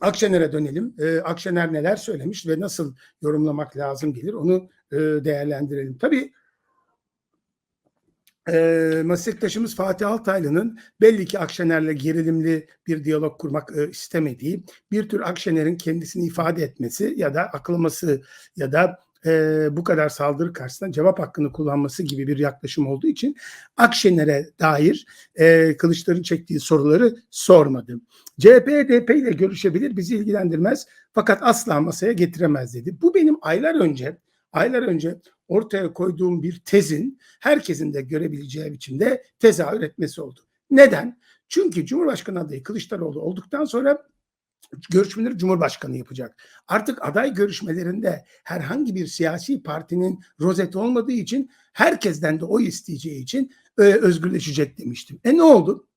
Akşener'e dönelim. Ee, Akşener neler söylemiş ve nasıl yorumlamak lazım gelir onu e, değerlendirelim. Tabii e, meslektaşımız Fatih Altaylı'nın belli ki Akşener'le gerilimli bir diyalog kurmak e, istemediği, bir tür Akşener'in kendisini ifade etmesi ya da aklaması ya da e, bu kadar saldırı karşısında cevap hakkını kullanması gibi bir yaklaşım olduğu için Akşener'e dair e, Kılıçların çektiği soruları sormadı. CHP, HDP ile görüşebilir, bizi ilgilendirmez fakat asla masaya getiremez dedi. Bu benim aylar önce aylar önce ortaya koyduğum bir tezin herkesin de görebileceği biçimde tezahür etmesi oldu. Neden? Çünkü Cumhurbaşkanı adayı Kılıçdaroğlu olduktan sonra görüşmeleri Cumhurbaşkanı yapacak. Artık aday görüşmelerinde herhangi bir siyasi partinin rozeti olmadığı için herkesten de oy isteyeceği için e, özgürleşecek demiştim. E ne oldu?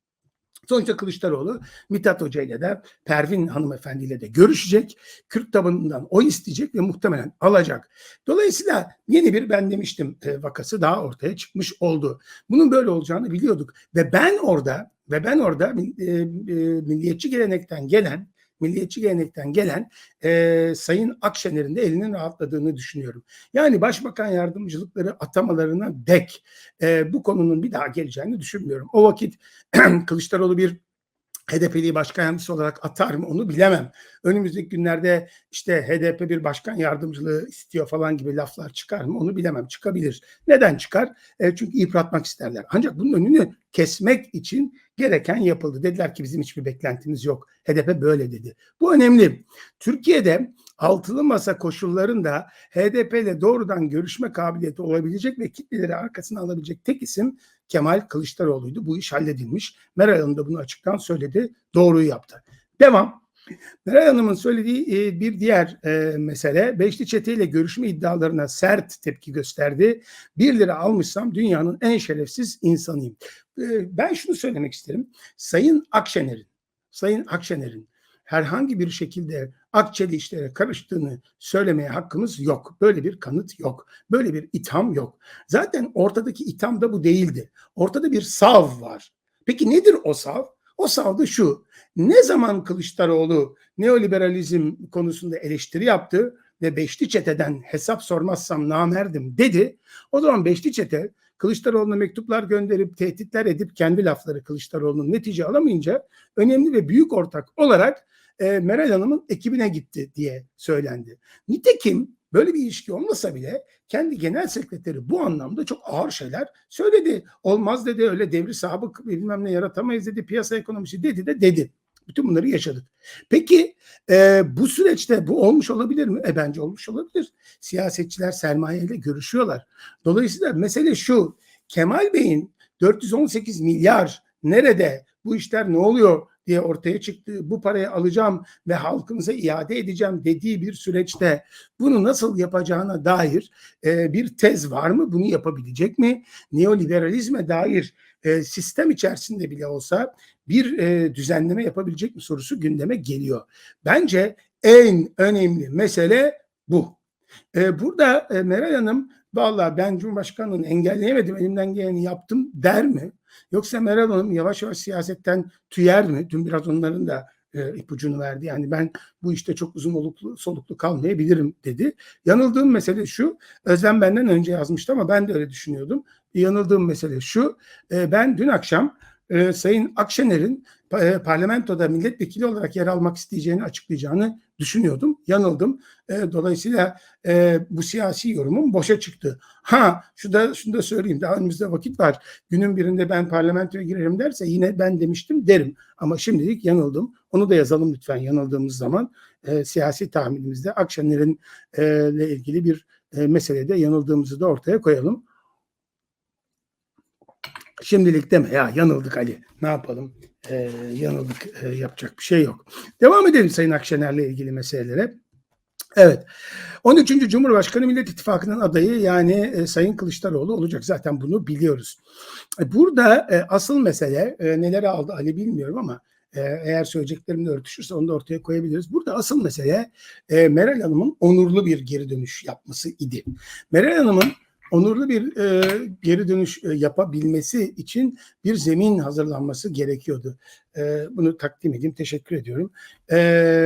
Sonuçta Kılıçdaroğlu Mithat Hoca ile de Pervin Hanımefendi ile de görüşecek. Kürt tabanından oy isteyecek ve muhtemelen alacak. Dolayısıyla yeni bir ben demiştim e, vakası daha ortaya çıkmış oldu. Bunun böyle olacağını biliyorduk. Ve ben orada ve ben orada e, e, milliyetçi gelenekten gelen milliyetçi gelenekten gelen e, Sayın Akşener'in de elinin rahatladığını düşünüyorum. Yani başbakan yardımcılıkları atamalarına dek e, bu konunun bir daha geleceğini düşünmüyorum. O vakit Kılıçdaroğlu bir HDP'li başkan yardımcısı olarak atar mı onu bilemem. Önümüzdeki günlerde işte HDP bir başkan yardımcılığı istiyor falan gibi laflar çıkar mı onu bilemem. Çıkabilir. Neden çıkar? E, çünkü yıpratmak isterler. Ancak bunun önünü kesmek için gereken yapıldı. Dediler ki bizim hiçbir beklentimiz yok. HDP böyle dedi. Bu önemli. Türkiye'de altılı masa koşullarında HDP ile doğrudan görüşme kabiliyeti olabilecek ve kitleleri arkasına alabilecek tek isim Kemal Kılıçdaroğlu'ydu. Bu iş halledilmiş. Meral Hanım da bunu açıktan söyledi. Doğruyu yaptı. Devam. Meral Hanım'ın söylediği e, bir diğer e, mesele Beşli Çete ile görüşme iddialarına sert tepki gösterdi. Bir lira almışsam dünyanın en şerefsiz insanıyım. E, ben şunu söylemek isterim. Sayın Akşener'in Sayın Akşener'in herhangi bir şekilde Akçeli işlere karıştığını söylemeye hakkımız yok. Böyle bir kanıt yok. Böyle bir itham yok. Zaten ortadaki itham da bu değildi. Ortada bir sav var. Peki nedir o sav? O sav da şu. Ne zaman Kılıçdaroğlu neoliberalizm konusunda eleştiri yaptı ve Beşli Çete'den hesap sormazsam namerdim dedi. O zaman Beşli Çete Kılıçdaroğlu'na mektuplar gönderip tehditler edip kendi lafları Kılıçdaroğlu'nun netice alamayınca önemli ve büyük ortak olarak e, Meral Hanım'ın ekibine gitti diye söylendi. Nitekim böyle bir ilişki olmasa bile kendi genel sekreteri bu anlamda çok ağır şeyler söyledi. Olmaz dedi öyle devri sabık bilmem ne yaratamayız dedi piyasa ekonomisi dedi de dedi. Bütün bunları yaşadık. Peki e, bu süreçte bu olmuş olabilir mi? E bence olmuş olabilir. Siyasetçiler sermayeyle görüşüyorlar. Dolayısıyla mesele şu. Kemal Bey'in 418 milyar nerede? Bu işler ne oluyor? Diye ortaya çıktı. Bu parayı alacağım ve halkımıza iade edeceğim dediği bir süreçte bunu nasıl yapacağına dair e, bir tez var mı? Bunu yapabilecek mi? Neoliberalizme dair e, sistem içerisinde bile olsa bir e, düzenleme yapabilecek mi sorusu gündeme geliyor. Bence en önemli mesele bu. E, burada e, Meral Hanım vallahi ben Cumhurbaşkanlığını engelleyemedim elimden geleni yaptım der mi? Yoksa Meral Hanım yavaş yavaş siyasetten tüyer mi? Dün biraz onların da e, ipucunu verdi. Yani ben bu işte çok uzun oluklu, soluklu kalmayabilirim dedi. Yanıldığım mesele şu. Özlem benden önce yazmıştı ama ben de öyle düşünüyordum. Yanıldığım mesele şu. E, ben dün akşam e, Sayın Akşener'in e, parlamentoda milletvekili olarak yer almak isteyeceğini açıklayacağını düşünüyordum. Yanıldım. E, dolayısıyla e, bu siyasi yorumum boşa çıktı. Ha şu da şunu da söyleyeyim. Daha önümüzde vakit var. Günün birinde ben parlamentoya girerim derse yine ben demiştim derim. Ama şimdilik yanıldım. Onu da yazalım lütfen yanıldığımız zaman. E, siyasi tahminimizde Akşener'in e, ile ilgili bir e, meselede yanıldığımızı da ortaya koyalım. Şimdilik deme ya yanıldık Ali. Ne yapalım? Ee, yanıldık ee, yapacak bir şey yok. Devam edelim Sayın Akşener'le ilgili meselelere. Evet. 13. Cumhurbaşkanı Millet İttifakı'nın adayı yani e, Sayın Kılıçdaroğlu olacak. Zaten bunu biliyoruz. E, burada e, asıl mesele e, neleri aldı Ali bilmiyorum ama e, eğer söyleyeceklerimle örtüşürse onu da ortaya koyabiliriz. Burada asıl mesele e, Meral Hanım'ın onurlu bir geri dönüş yapması idi. Meral Hanım'ın onurlu bir e, geri dönüş e, yapabilmesi için bir zemin hazırlanması gerekiyordu. E, bunu takdim edeyim. Teşekkür ediyorum. E,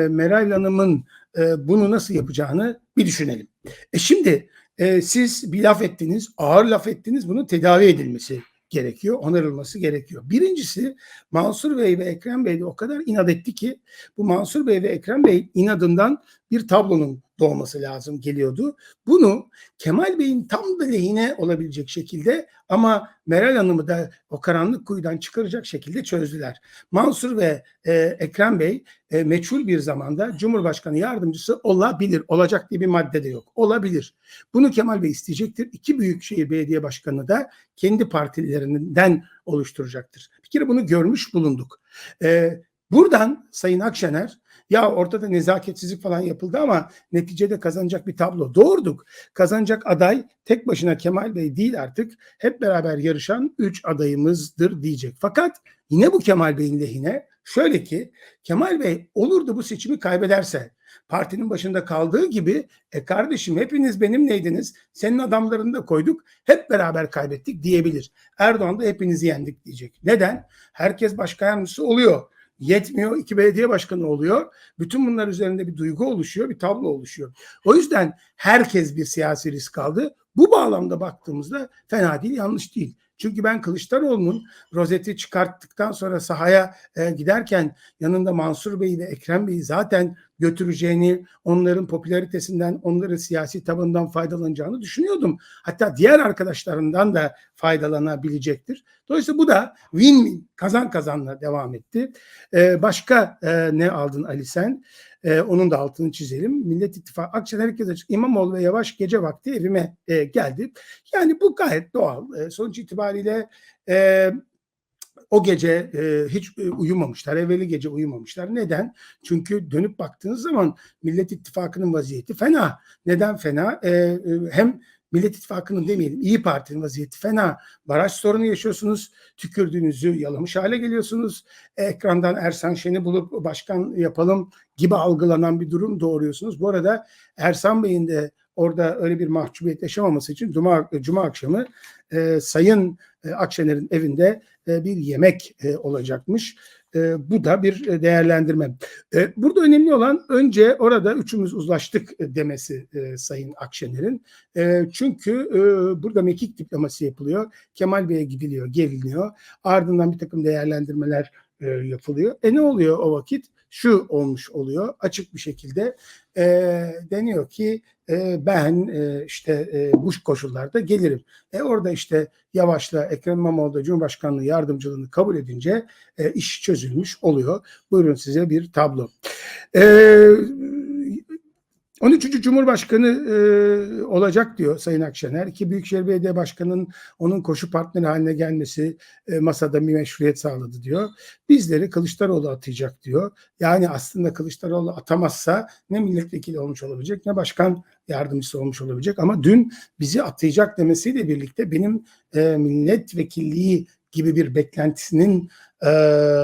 Meral Hanım'ın e, bunu nasıl yapacağını bir düşünelim. E şimdi e, siz bir laf ettiniz, ağır laf ettiniz. Bunun tedavi edilmesi gerekiyor, onarılması gerekiyor. Birincisi Mansur Bey ve Ekrem Bey de o kadar inat etti ki bu Mansur Bey ve Ekrem Bey inadından bir tablonun doğması lazım geliyordu. Bunu Kemal Bey'in tam da lehine olabilecek şekilde ama Meral Hanım'ı da o karanlık kuyudan çıkaracak şekilde çözdüler. Mansur ve e, Ekrem Bey e, meçhul bir zamanda Cumhurbaşkanı yardımcısı olabilir. Olacak diye bir madde de yok. Olabilir. Bunu Kemal Bey isteyecektir. İki büyükşehir belediye başkanı da kendi partilerinden oluşturacaktır. Bir kere bunu görmüş bulunduk. E, buradan Sayın Akşener ya ortada nezaketsizlik falan yapıldı ama neticede kazanacak bir tablo. Doğurduk. Kazanacak aday tek başına Kemal Bey değil artık. Hep beraber yarışan 3 adayımızdır diyecek. Fakat yine bu Kemal Bey'in lehine şöyle ki Kemal Bey olur da bu seçimi kaybederse partinin başında kaldığı gibi e kardeşim hepiniz benimleydiniz. Senin adamlarını da koyduk. Hep beraber kaybettik diyebilir. Erdoğan da hepinizi yendik diyecek. Neden? Herkes başka yardımcısı oluyor yetmiyor. iki belediye başkanı oluyor. Bütün bunlar üzerinde bir duygu oluşuyor, bir tablo oluşuyor. O yüzden herkes bir siyasi risk aldı. Bu bağlamda baktığımızda fena değil, yanlış değil. Çünkü ben Kılıçdaroğlu'nun rozeti çıkarttıktan sonra sahaya e, giderken yanında Mansur Bey'i ve Ekrem Bey'i zaten götüreceğini, onların popülaritesinden, onların siyasi tabanından faydalanacağını düşünüyordum. Hatta diğer arkadaşlarından da faydalanabilecektir. Dolayısıyla bu da win-win, kazan kazanla devam etti. Ee, başka e, ne aldın Ali sen? Ee, onun da altını çizelim. Millet İttifakı, Akşener herkes açık. İmamoğlu ve Yavaş gece vakti evime e, geldi. Yani bu gayet doğal. E, sonuç itibariyle e, o gece e, hiç e, uyumamışlar. Evveli gece uyumamışlar. Neden? Çünkü dönüp baktığınız zaman Millet İttifakı'nın vaziyeti fena. Neden fena? E, e, hem Millet İttifakı'nın demeyelim İyi Parti'nin vaziyeti fena. Baraj sorunu yaşıyorsunuz. Tükürdüğünüzü yalamış hale geliyorsunuz. Ekrandan Ersan Şen'i bulup başkan yapalım gibi algılanan bir durum doğuruyorsunuz. Bu arada Ersan Bey'in de orada öyle bir mahcubiyet yaşamaması için Cuma, Cuma akşamı e, Sayın e, Akşener'in evinde e, bir yemek e, olacakmış. E, bu da bir e, değerlendirme. E, burada önemli olan önce orada üçümüz uzlaştık e, demesi e, Sayın Akşener'in. E, çünkü e, burada mekik diploması yapılıyor. Kemal Bey'e gidiliyor, geliniyor. Ardından bir takım değerlendirmeler e, yapılıyor. E ne oluyor o vakit? Şu olmuş oluyor açık bir şekilde e, deniyor ki e, ben e, işte e, bu koşullarda gelirim. E orada işte Yavaş'la Ekrem İmamoğlu da Cumhurbaşkanlığı yardımcılığını kabul edince e, iş çözülmüş oluyor. Buyurun size bir tablo. Eee 13. Cumhurbaşkanı e, olacak diyor Sayın Akşener. İki Büyükşehir Belediye Başkanı'nın onun koşu partneri haline gelmesi e, masada bir meşruiyet sağladı diyor. Bizleri Kılıçdaroğlu atayacak diyor. Yani aslında Kılıçdaroğlu atamazsa ne milletvekili olmuş olabilecek ne başkan yardımcısı olmuş olabilecek. Ama dün bizi atayacak demesiyle birlikte benim e, milletvekilliği gibi bir beklentisinin e,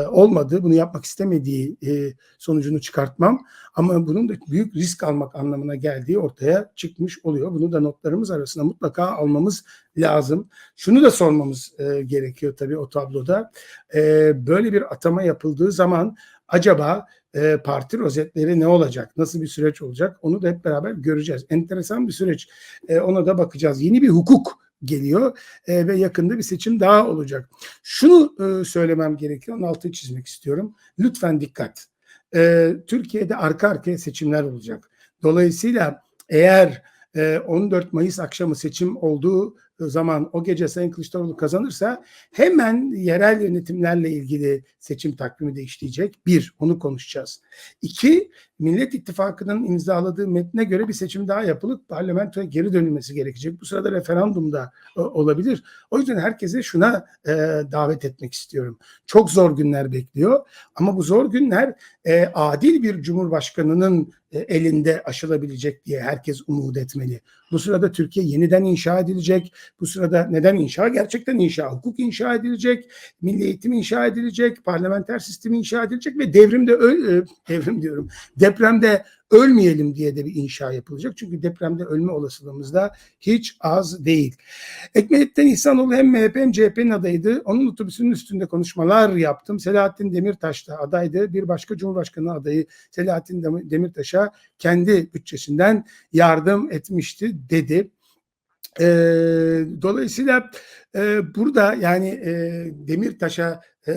olmadığı, bunu yapmak istemediği e, sonucunu çıkartmam. Ama bunun da büyük risk almak anlamına geldiği ortaya çıkmış oluyor. Bunu da notlarımız arasında mutlaka almamız lazım. Şunu da sormamız e, gerekiyor tabii o tabloda. E, böyle bir atama yapıldığı zaman acaba e, parti rozetleri ne olacak? Nasıl bir süreç olacak? Onu da hep beraber göreceğiz. Enteresan bir süreç. E, ona da bakacağız. Yeni bir hukuk geliyor e, ve yakında bir seçim daha olacak. Şunu e, söylemem gerekiyor, onun altını çizmek istiyorum. Lütfen dikkat. E, Türkiye'de arka arkaya seçimler olacak. Dolayısıyla eğer e, 14 Mayıs akşamı seçim olduğu zaman o gece Sayın Kılıçdaroğlu kazanırsa hemen yerel yönetimlerle ilgili seçim takvimi değiştirecek. Bir, onu konuşacağız. İki, Millet İttifakı'nın imzaladığı metne göre bir seçim daha yapılıp parlamentoya geri dönülmesi gerekecek. Bu sırada referandum da e, olabilir. O yüzden herkese şuna e, davet etmek istiyorum. Çok zor günler bekliyor ama bu zor günler e, adil bir cumhurbaşkanının e, elinde aşılabilecek diye herkes umut etmeli. Bu sırada Türkiye yeniden inşa edilecek. Bu sırada neden inşa? Gerçekten inşa. Hukuk inşa edilecek, milli eğitim inşa edilecek, parlamenter sistemi inşa edilecek ve devrimde devrim diyorum. Depremde ölmeyelim diye de bir inşa yapılacak. Çünkü depremde ölme olasılığımız da hiç az değil. Ekmelettin İhsanoğlu hem MHP hem CHP'nin adayıydı. Onun otobüsünün üstünde konuşmalar yaptım. Selahattin Demirtaş da adaydı. Bir başka Cumhurbaşkanı adayı Selahattin Dem- Demirtaş'a kendi bütçesinden yardım etmişti dedi. Ee, dolayısıyla e, burada yani e, Demirtaş'a e,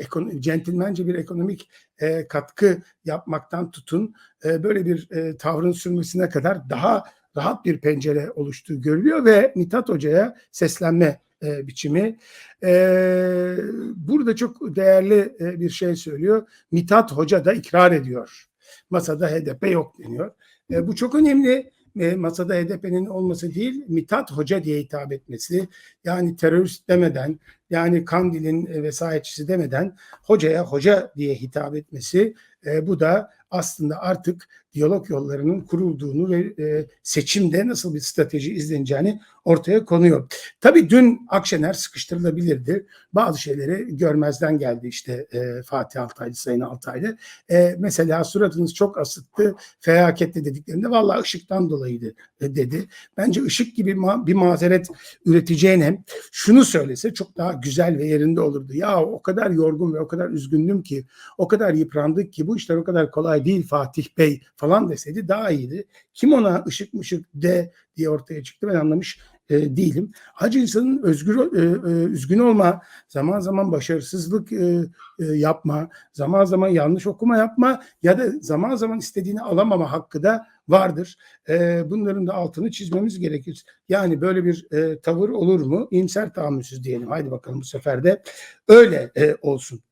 ekon- centilmence bir ekonomik e, katkı yapmaktan tutun e, böyle bir e, tavrın sürmesine kadar daha rahat bir pencere oluştuğu görülüyor ve Mithat Hoca'ya seslenme e, biçimi. E, burada çok değerli e, bir şey söylüyor. Mithat Hoca da ikrar ediyor. Masada HDP yok deniyor. E, bu çok önemli. Masada HDP'nin olması değil, Mithat Hoca diye hitap etmesi. Yani terörist demeden, yani Kandil'in e, vesayetçisi demeden hocaya hoca diye hitap etmesi. E, bu da aslında artık diyalog yollarının kurulduğunu ve e, seçimde nasıl bir strateji izleneceğini ortaya konuyor. Tabii dün Akşener sıkıştırılabilirdi. Bazı şeyleri görmezden geldi işte e, Fatih Altaylı, Sayın Altaylı. E, mesela suratınız çok asıttı, felakette dediklerinde vallahi ışıktan dolayıydı e, dedi. Bence ışık gibi ma- bir mazeret üreteceğine şunu söylese çok daha güzel ve yerinde olurdu. Ya o kadar yorgun ve o kadar üzgündüm ki, o kadar yıprandık ki bu işler o kadar kolay değil Fatih Bey falan deseydi daha iyiydi. Kim ona ışık mışık de diye ortaya çıktı ben anlamış e, değilim. Hacı insanın özgür, e, e, üzgün olma, zaman zaman başarısızlık e, e, yapma, zaman zaman yanlış okuma yapma ya da zaman zaman istediğini alamama hakkı da vardır. E, bunların da altını çizmemiz gerekir. Yani böyle bir e, tavır olur mu? İyimser tahammülsüz diyelim. Haydi bakalım bu sefer de öyle e, olsun.